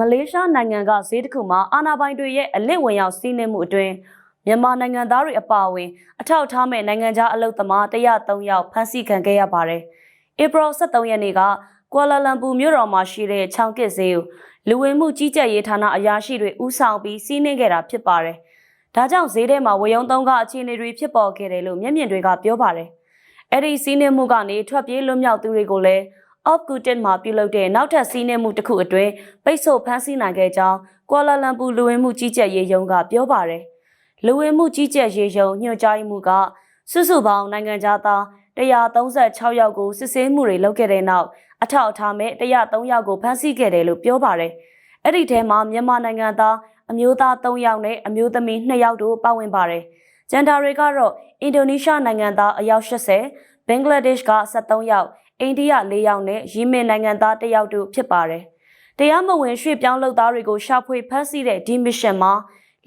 မလေးရှားနိုင်ငံကဈေးတစ်ခုမှာအာဏာပိုင်တွေရဲ့အလစ်ဝင်ရောက်စီးနင်းမှုအတွင်းမြန်မာနိုင်ငံသားတွေအပါအဝင်အထောက်အထားမဲ့နိုင်ငံခြားအလုပ်သမား103ယောက်ဖမ်းဆီးခံခဲ့ရပါတယ်။ဧပြီ23ရက်နေ့ကကွာလာလမ်ပူမြို့တော်မှာရှိတဲ့ချောင်းကစ်ဈေးကိုလူဝင်မှုကြီးကြပ်ရေးဌာနအရာရှိတွေဦးဆောင်ပြီးစီးနင်းခဲ့တာဖြစ်ပါတယ်။ဒါကြောင့်ဈေးထဲမှာဝေယုံသုံးကအခြေအနေတွေဖြစ်ပေါ်ခဲ့တယ်လို့မျက်မြင်တွေကပြောပါတယ်။အဲ့ဒီစီးနင်းမှုကနေထွက်ပြေးလွတ်မြောက်သူတွေကိုလည်း off gutin မှာပြုလုပ်တဲ့နောက်ထပ်စီးနှင်းမှုတစ်ခုအတွင်းပိတ်ဆို့ဖမ်းဆီးနိုင်ခဲ့ကြောင်းကွာလာလမ်ပူလူဝင်မှုကြီးကြပ်ရေးရုံးကပြောပါတယ်။လူဝင်မှုကြီးကြပ်ရေးရုံးညွှန်ကြားမှုကစုစုပေါင်းနိုင်ငံသား136ယောက်ကိုစစ်ဆေးမှုတွေလုပ်ခဲ့တဲ့နောက်အထောက်အထားမဲ့103ယောက်ကိုဖမ်းဆီးခဲ့တယ်လို့ပြောပါတယ်။အဲ့ဒီထဲမှာမြန်မာနိုင်ငံသားအမျိုးသား3ယောက်နဲ့အမျိုးသမီး2ယောက်တို့ပါဝင်ပါတယ်။ကျန်တာတွေကတော့အင်ဒိုနီးရှားနိုင်ငံသားအယောက်80ဘင်္ဂလားဒေ့ရှ်က73ယောက် အိန္ဒိယ၄ယောက်နဲ့ယီမင်နိုင်ငံသား၁ယောက်တို့ဖြစ်ပါတယ်။တရားမဝင်ရွှေ့ပြောင်းလုပ်သားတွေကိုရှာဖွေဖမ်းဆီးတဲ့ဒီမစ်ရှင်မှာ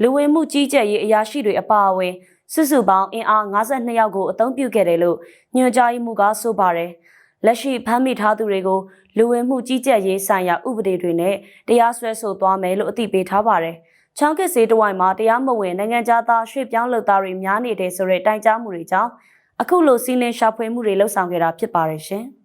လူဝင်မှုကြီးကြပ်ရေးအရာရှိတွေအပါအဝင်စုစုပေါင်းအင်အား52ယောက်ကိုအသုံးပြုခဲ့တယ်လို့ညွှန်ကြားမှုကဆိုပါတယ်။လက်ရှိဖမ်းမိထားသူတွေကိုလူဝင်မှုကြီးကြပ်ရေးဆိုင်ရာဥပဒေတွေနဲ့တရားစွဲဆိုသွားမယ်လို့အသိပေးထားပါတယ်။ချောင်းကစ်စေးတဝိုင်မှာတရားမဝင်နိုင်ငံသားရွှေ့ပြောင်းလုပ်သားတွေများနေတယ်ဆိုတဲ့တိုင်ကြားမှုတွေကြောင့်အခုလိုစီးနင်းရှာဖွေမှုတွေလှုပ်ဆောင်ခဲ့တာဖြစ်ပါတယ်ရှင်။